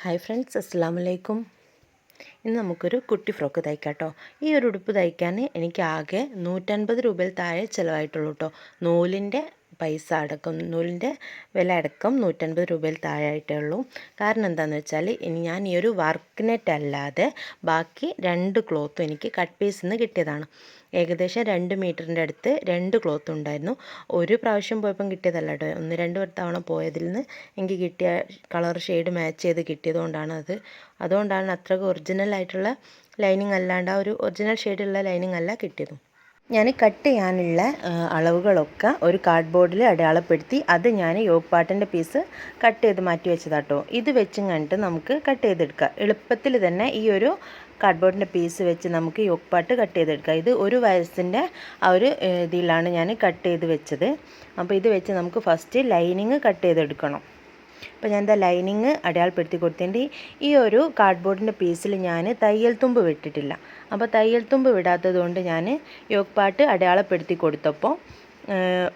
Hi friends അസ്സാം വലൈക്കും ഇന്ന് നമുക്കൊരു കുട്ടി ഫ്രോക്ക് തയ്ക്കാം കേട്ടോ ഈ ഒരു ഉടുപ്പ് തയ്ക്കാൻ എനിക്ക് ആകെ നൂറ്റൻപത് രൂപയിൽ താഴെ ചിലവായിട്ടുള്ളൂ കേട്ടോ നൂലിന്റെ പൈസ അടക്കം നൂലിന്റെ വില അടക്കം നൂറ്റൻപത് രൂപയിൽ താഴായിട്ടേ ഉള്ളൂ. കാരണം എന്താണെന്ന് വെച്ചാൽ ഇനി ഞാൻ ഈ ഒരു വർക്ക് നെറ്റ് അല്ലാതെ ബാക്കി രണ്ട് ക്ലോത്തും എനിക്ക് കട്ട് പീസിൽ നിന്ന് കിട്ടിയതാണ്. ഏകദേശം രണ്ട് മീറ്ററിന്റെ അടുത്ത് രണ്ട് ക്ലോത്ത് ഉണ്ടായിരുന്നു. ഒരു പ്രാവശ്യം പോയപ്പം കിട്ടിയതല്ല കേട്ടോ. ഒന്ന് രണ്ട് തവണ പോയതിൽ നിന്ന് എനിക്ക് കിട്ടിയ കളർ ഷെയ്ഡ് മാച്ച് ചെയ്ത് കിട്ടിയതുകൊണ്ടാണ് അത്. അതുകൊണ്ടാണ് അത്രയ്ക്ക് ഒറിജിനൽ ആയിട്ടുള്ള ലൈനിങ് അല്ലാണ്ട് ആ ഒരു ഒറിജിനൽ ഷെയ്ഡുള്ള ലൈനിങ് അല്ല കിട്ടിയതും. ഞാൻ കട്ട് ചെയ്യാനുള്ള അളവുകളൊക്കെ ഒരു കാർഡ് ബോർഡിൽ അടയാളപ്പെടുത്തി അത് ഞാൻ യോഗപ്പാട്ടിന്റെ പീസ് കട്ട് ചെയ്ത് മാറ്റി വെച്ചതാട്ടോ. ഇത് വെച്ചും കണ്ടിട്ട് നമുക്ക് കട്ട് ചെയ്തെടുക്കാം. എളുപ്പത്തിൽ തന്നെ ഈ ഒരു കാർഡ് ബോർഡിന്റെ പീസ് വെച്ച് നമുക്ക് യോഗപ്പാട്ട് കട്ട് ചെയ്തെടുക്കാം. ഇത് ഒരു വയസ്സിന്റെ ആ ഒരു ഇതിലാണ് ഞാൻ കട്ട് ചെയ്ത് വെച്ചത്. അപ്പോൾ ഇത് വെച്ച് നമുക്ക് ഫസ്റ്റ് ലൈനിങ് കട്ട് ചെയ്തെടുക്കണം. അപ്പോൾ ഞാൻ എന്താ ലൈനിങ് അടയാളപ്പെടുത്തി കൊടുത്തിട്ടുണ്ട് ഈ ഒരു കാർഡ്ബോർഡിന്റെ പീസിൽ ഞാൻ തയ്യൽ തുമ്പ് വിട്ടിട്ടില്ല. അപ്പോൾ തയ്യൽ തുമ്പ് വിടാത്തത് കൊണ്ട് ഞാൻ യോഗ് പാട്ട് അടയാളപ്പെടുത്തി കൊടുത്തപ്പോൾ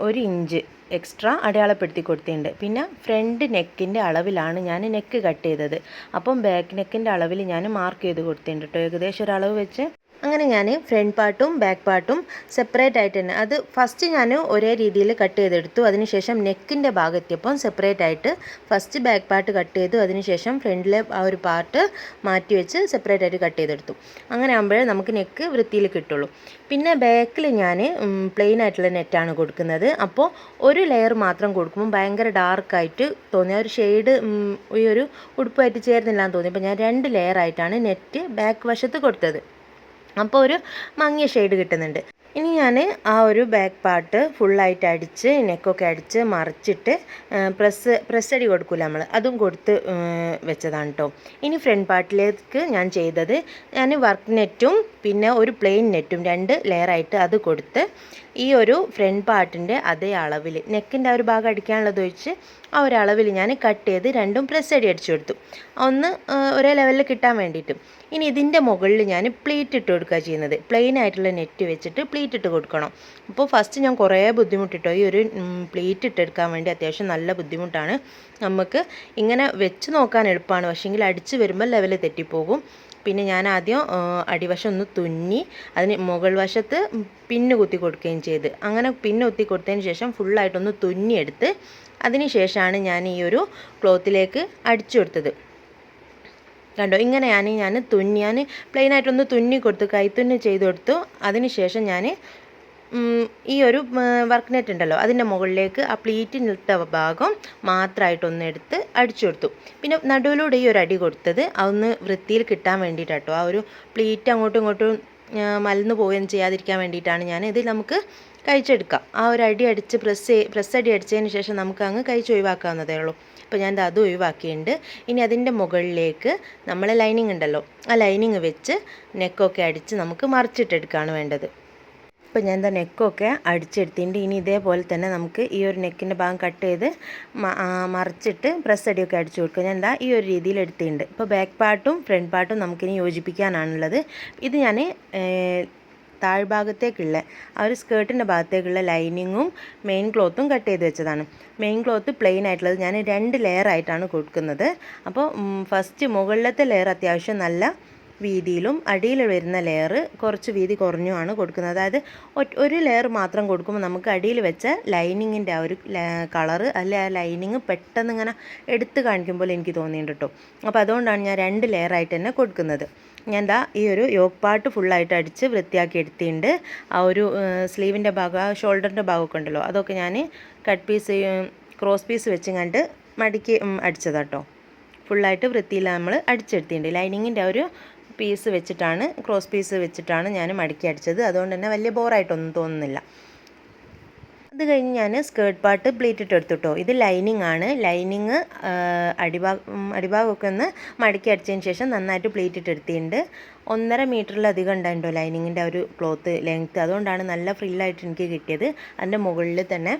ഒരു ഇഞ്ച് എക്സ്ട്രാ അടയാളപ്പെടുത്തി കൊടുത്തിട്ടുണ്ട് പിന്നെ ഫ്രണ്ട് നെക്കിന്റെ അളവിലാണ് ഞാൻ നെക്ക് കട്ട് ചെയ്തത്. അപ്പം ബാക്ക് നെക്കിന്റെ അളവിൽ ഞാൻ മാർക്ക് ചെയ്ത് കൊടുത്തിട്ടുണ്ട് കേട്ടോ ഏകദേശം ഒരളവ് വെച്ച് അങ്ങനെ ഞാൻ ഫ്രണ്ട് പാർട്ടും ബാക്ക് പാർട്ടും സെപ്പറേറ്റ് ആയിട്ട് തന്നെ അത് ഫസ്റ്റ് ഞാൻ ഒരേ രീതിയിൽ കട്ട് ചെയ്തെടുത്തു. അതിനുശേഷം നെക്കിന്റെ ഭാഗത്തിയപ്പം സെപ്പറേറ്റ് ആയിട്ട് ഫസ്റ്റ് ബാക്ക് പാർട്ട് കട്ട് ചെയ്തു. അതിനുശേഷം ഫ്രണ്ടിലെ ആ ഒരു പാർട്ട് മാറ്റി വെച്ച് സെപ്പറേറ്റ് ആയിട്ട് കട്ട് ചെയ്തെടുത്തു. അങ്ങനെ ആകുമ്പോഴേ നമുക്ക് നെക്ക് വൃത്തിയിൽ കിട്ടുള്ളൂ. പിന്നെ ബാക്കിൽ ഞാൻ പ്ലെയിൻ ആയിട്ടുള്ള നെറ്റാണ് കൊടുക്കുന്നത്. അപ്പോൾ ഒരു ലെയർ മാത്രം കൊടുക്കുമ്പോൾ ഭയങ്കര ഡാർക്കായിട്ട് തോന്നിയ ഒരു ഷെയ്ഡ് ഈ ഒരു ഉടുപ്പായിട്ട് ചേർന്നില്ല എന്ന് തോന്നി. അപ്പോൾ ഞാൻ രണ്ട് ലെയർ ആയിട്ടാണ് നെറ്റ് ബാക്ക് വശത്ത് കൊടുത്തത്. അപ്പോൾ ഒരു മങ്ങിയ ഷെയ്ഡ് കിട്ടുന്നുണ്ട്. ഇനി ഞാൻ ആ ഒരു ബാക്ക് പാർട്ട് ഫുള്ളായിട്ട് അടിച്ച് നെക്കൊക്കെ അടിച്ച് മറിച്ചിട്ട് പ്രസ് പ്രസ് അടി കൊടുക്കില്ല നമ്മൾ അതും കൊടുത്ത് വെച്ചതാണ് കേട്ടോ ഇനി ഫ്രണ്ട് പാർട്ടിലേക്ക് ഞാൻ ചെയ്തത് ഞാൻ വർക്ക് നെറ്റും പിന്നെ ഒരു പ്ലെയിൻ നെറ്റും രണ്ട് ലെയറായിട്ട് അത് കൊടുത്ത് ഈ ഒരു ഫ്രണ്ട് പാർട്ടിന്റെ അതേ അളവിൽ നെക്കിന്റെ ആ ഒരു ഭാഗം അടിക്കാനുള്ളത് വെച്ച് ആ ഒരു അളവിൽ ഞാൻ കട്ട് ചെയ്ത് രണ്ടും പ്രസ് അടി അടിച്ചു കൊടുത്തു. ഒന്ന് ഒരേ ലെവലിൽ കിട്ടാൻ വേണ്ടിയിട്ട്. ഇനി ഇതിന്റെ മുകളിൽ ഞാൻ പ്ലീറ്റ് ഇട്ട് കൊടുക്കുക ചെയ്യുന്നത്. പ്ലെയിൻ ആയിട്ടുള്ള നെറ്റ് വെച്ചിട്ട് പ്ലീറ്റ് ഇട്ട് കൊടുക്കണം. അപ്പോൾ ഫസ്റ്റ് ഞാൻ കുറേ ബുദ്ധിമുട്ടിട്ടോ ഈ ഒരു പ്ലീറ്റ് ഇട്ടെടുക്കാൻ വേണ്ടി അത്യാവശ്യം നല്ല ബുദ്ധിമുട്ടാണ്. നമുക്ക് ഇങ്ങനെ വെച്ച് നോക്കാൻ എളുപ്പമാണ്. പക്ഷേങ്കിൽ അടിച്ച് വരുമ്പോൾ ലെവൽ തെറ്റിപ്പോകും. പിന്നെ ഞാൻ ആദ്യം അടിവശം ഒന്ന് തുന്നി അതിന് മുകൾ വശത്ത് പിന്ന് കുത്തി കൊടുക്കുകയും ചെയ്ത്. അങ്ങനെ പിന്ന് കുത്തി കൊടുത്തതിന് ശേഷം ഫുള്ളായിട്ടൊന്ന് തുന്നിയെടുത്ത് അതിന് ശേഷമാണ് ഞാൻ ഈ ഒരു ക്ലോത്തിലേക്ക് അടിച്ചു കൊടുത്തത്. കണ്ടോ? ഇങ്ങനെയാണ് ഞാൻ തുന്നി ഞാൻ പ്ലെയിനായിട്ടൊന്ന് തുന്നി കൊടുത്തു കൈത്തുന്നി ചെയ്ത് കൊടുത്തു. അതിന് ശേഷം ഞാൻ ഈ ഒരു വർക്ക് നെറ്റ് ഉണ്ടല്ലോ അതിന്റെ മുകളിലേക്ക് ആ പ്ലീറ്റ് നിർത്ത ഭാഗം മാത്രമായിട്ടൊന്ന് എടുത്ത് അടിച്ചു കൊടുത്തു. പിന്നെ നടുവിലൂടെ ഈ ഒരു അടി കൊടുത്തത് അതൊന്ന് വൃത്തിയിൽ കിട്ടാൻ വേണ്ടിയിട്ടാട്ടോ. ആ ഒരു പ്ലീറ്റ് അങ്ങോട്ടും ഇങ്ങോട്ടും മലന്ന് പോവുകയും ചെയ്യാതിരിക്കാൻ വേണ്ടിയിട്ടാണ് ഞാൻ ഇത് നമുക്ക് കഴിച്ചെടുക്കാം. ആ ഒരു അടി അടിച്ച് പ്രസ് പ്രസ് അടി അടിച്ചതിന് ശേഷം നമുക്ക് അങ്ങ് കഴിച്ച് ഒഴിവാക്കാവുന്നതേ ഉള്ളൂ. അപ്പോൾ ഞാൻ അത് ഒഴിവാക്കിയിട്ടുണ്ട്. ഇനി അതിന്റെ മുകളിലേക്ക് നമ്മൾ ലൈനിങ് ഉണ്ടല്ലോ ആ ലൈനിങ് വെച്ച് നെക്കൊക്കെ അടിച്ച് നമുക്ക് മറിച്ചിട്ടെടുക്കുകയാണ് വേണ്ടത്. ഇപ്പോൾ ഞാൻ എന്താ നെക്കൊക്കെ അടിച്ചെടുത്തിട്ടുണ്ട് ഇനി ഇതേപോലെ തന്നെ നമുക്ക് ഈ ഒരു നെക്കിന്റെ ഭാഗം കട്ട് ചെയ്ത് മറിച്ചിട്ട് പ്രസ് അടിയൊക്കെ അടിച്ചു കൊടുക്കുക. ഞാൻ എന്താ ഈ ഒരു രീതിയിൽ എടുത്തിട്ടുണ്ട്. ഇപ്പോൾ ബാക്ക് പാർട്ടും ഫ്രണ്ട് പാർട്ടും നമുക്കിനി യോജിപ്പിക്കാനാണുള്ളത്. ഇത് ഞാൻ താഴ്ഭാഗത്തേക്കുള്ള ആ ഒരു സ്കേർട്ടിന്റെ ഭാഗത്തേക്കുള്ള ലൈനിങ്ങും മെയിൻ ക്ലോത്തും കട്ട് ചെയ്ത് വെച്ചതാണ്. മെയിൻ ക്ലോത്ത് പ്ലെയിൻ ആയിട്ടുള്ളത് ഞാൻ രണ്ട് ലെയർ ആയിട്ടാണ് കൊടുക്കുന്നത്. അപ്പോൾ ഫസ്റ്റ് മുകളിലത്തെ ലെയർ അത്യാവശ്യം നല്ല വീതിയിലും അടിയിൽ വരുന്ന ലെയർ കുറച്ച് വീതി കുറഞ്ഞുമാണ് കൊടുക്കുന്നത്. അതായത് ഒരു ലെയർ മാത്രം കൊടുക്കുമ്പോൾ നമുക്ക് അടിയിൽ വെച്ച ലൈനിങ്ങിന്റെ ആ ഒരു കളറ് അല്ലെ ആ ലൈനിങ് പെട്ടെന്ന് ഇങ്ങനെ എടുത്ത് കാണിക്കുമ്പോൾ എനിക്ക് തോന്നിയിട്ടുണ്ട് കേട്ടോ അപ്പോൾ അതുകൊണ്ടാണ് ഞാൻ രണ്ട് ലെയർ ആയിട്ട് തന്നെ കൊടുക്കുന്നത്. ഞാൻ എന്താ ഈ ഒരു യോഗ് പാർട്ട് ഫുള്ളായിട്ട് അടിച്ച് വൃത്തിയാക്കി എടുത്തിട്ടുണ്ട്. ആ ഒരു സ്ലീവിന്റെ ഭാഗം ആ ഷോൾഡറിന്റെ ഭാഗമൊക്കെ ഉണ്ടല്ലോ അതൊക്കെ ഞാൻ കട്ട് പീസ് ക്രോസ് പീസ് വെച്ച് കണ്ട് മടിക്ക് അടിച്ചതാട്ടോ ഫുള്ളായിട്ട് വൃത്തിയിൽ നമ്മൾ അടിച്ചെടുത്തിട്ടുണ്ട്. ലൈനിങ്ങിന്റെ ഒരു പീസ് വെച്ചിട്ടാണ് ക്രോസ് പീസ് വെച്ചിട്ടാണ് ഞാൻ മടക്കി അടിച്ചത്. അതുകൊണ്ട് തന്നെ വലിയ ബോറായിട്ടൊന്നും തോന്നുന്നില്ല. അത് കഴിഞ്ഞ് ഞാൻ സ്കേർട്ട് പാർട്ട് പ്ലീറ്റ് ഇട്ട് എടുത്തുട്ടോ ഇത് ലൈനിങ് ആണ്. ലൈനിങ് അടിഭാഗം അടിഭാഗമൊക്കെ ഒന്ന് മടക്കി അടിച്ചതിന് ശേഷം നന്നായിട്ട് പ്ലീറ്റ് ഇട്ട് എടുത്തിട്ടുണ്ട്. ഒന്നര മീറ്ററിലധികം ഉണ്ടായിട്ടോ ലൈനിങ്ങിന്റെ ഒരു ക്ലോത്ത് ലെങ്ത്ത്. അതുകൊണ്ടാണ് നല്ല ഫ്രില്ലായിട്ട് എനിക്ക് കിട്ടിയത്. അതിന്റെ മുകളിൽ തന്നെ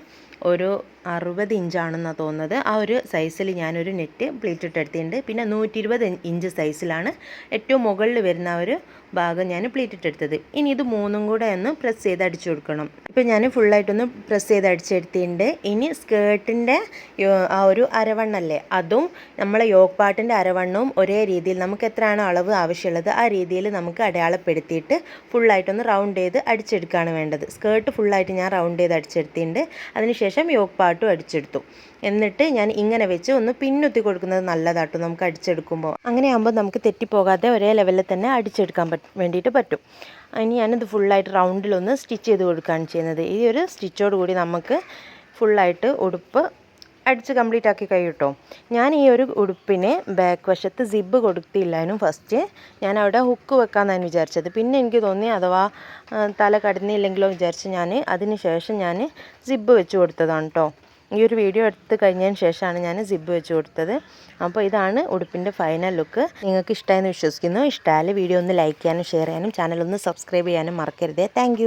ഒരു അറുപത് ഇഞ്ചാണെന്നാണ് തോന്നുന്നത്. ആ ഒരു സൈസിൽ ഞാനൊരു നെറ്റ് പ്ലീറ്റ് ഇട്ടെടുത്തിട്ടുണ്ട്. പിന്നെ നൂറ്റി ഇരുപത് ഇഞ്ച് സൈസിലാണ് ഏറ്റവും മുകളിൽ വരുന്ന ഒരു ഭാഗം ഞാൻ പ്ലീറ്റ് ഇട്ടെടുത്തത്. ഇനി ഇത് മൂന്നും കൂടെ ഒന്ന് പ്രസ് ചെയ്ത് അടിച്ചു കൊടുക്കണം. ഇപ്പം ഞാൻ ഫുള്ളായിട്ടൊന്ന് പ്രസ് ചെയ്ത് അടിച്ചെടുത്തിട്ടുണ്ട്. ഇനി സ്കേർട്ടിന്റെ ആ ഒരു അരവണ്ണല്ലേ? അതും നമ്മളെ യോഗ് പാട്ടിന്റെ അരവണ്ണവും ഒരേ രീതിയിൽ നമുക്ക് എത്രയാണ് അളവ് ആവശ്യമുള്ളത് ആ രീതിയിൽ നമുക്ക് അടയാളപ്പെടുത്തിയിട്ട് ഫുള്ളായിട്ടൊന്ന് റൗണ്ട് ചെയ്ത് അടിച്ചെടുക്കുകയാണ് വേണ്ടത്. സ്കേർട്ട് ഫുള്ളായിട്ട് ഞാൻ റൗണ്ട് ചെയ്ത് അടിച്ചെടുത്തിട്ടുണ്ട്. അതിനുശേഷം യോക്ക് പാട്ടും അടിച്ചെടുത്തു. എന്നിട്ട് ഞാൻ ഇങ്ങനെ വെച്ച് ഒന്ന് പിന്നുത്തി കൊടുക്കുന്നത് നല്ലതാട്ടോ നമുക്ക് അടിച്ചെടുക്കുമ്പോൾ. അങ്ങനെ ആകുമ്പോൾ നമുക്ക് തെറ്റിപ്പോകാതെ ഒരേ ലെവലിൽ തന്നെ അടിച്ചെടുക്കാൻ വേണ്ടിയിട്ട് പറ്റും. ഇനി ഞാനിത് ഫുള്ളായിട്ട് റൗണ്ടിലൊന്ന് സ്റ്റിച്ച് ചെയ്ത് കൊടുക്കുകയാണ് ചെയ്യുന്നത്. ഈ ഒരു സ്റ്റിച്ചോട് കൂടി നമുക്ക് ഫുള്ളായിട്ട് ഉടുപ്പ് അടിച്ച് കംപ്ലീറ്റ് ആക്കി കഴിയും ഞാൻ ഈ ഒരു ഉടുപ്പിന് ബാക്ക് വശത്ത് സിബ് കൊടുത്തില്ലായിരുന്നു ഫസ്റ്റ് ഞാൻ അവിടെ ഹുക്ക് വെക്കാമെന്നാണ് വിചാരിച്ചത്. പിന്നെ എനിക്ക് തോന്നി അഥവാ തല കടന്നില്ലെങ്കിലോ വിചാരിച്ച് ഞാൻ അതിന് ശേഷം ഞാൻ സിബ്ബ് വെച്ച് കൊടുത്തതാണ് കേട്ടോ ഈ ഒരു വീഡിയോ എടുത്ത് കഴിഞ്ഞതിന് ശേഷമാണ് ഞാൻ സിബ്ബ് വെച്ച് കൊടുത്തത്. അപ്പോൾ ഇതാണ് ഉടുപ്പിന്റെ ഫൈനൽ ലുക്ക് നിങ്ങൾക്ക് ഇഷ്ടമായെന്ന് വിശ്വസിക്കുന്നു. ഇഷ്ടമായാലും വീഡിയോ ഒന്ന് ലൈക്ക് ചെയ്യാനും ഷെയർ ചെയ്യാനും ചാനൽ ഒന്ന് സബ്സ്ക്രൈബ് ചെയ്യാനും മറക്കരുതേ. താങ്ക്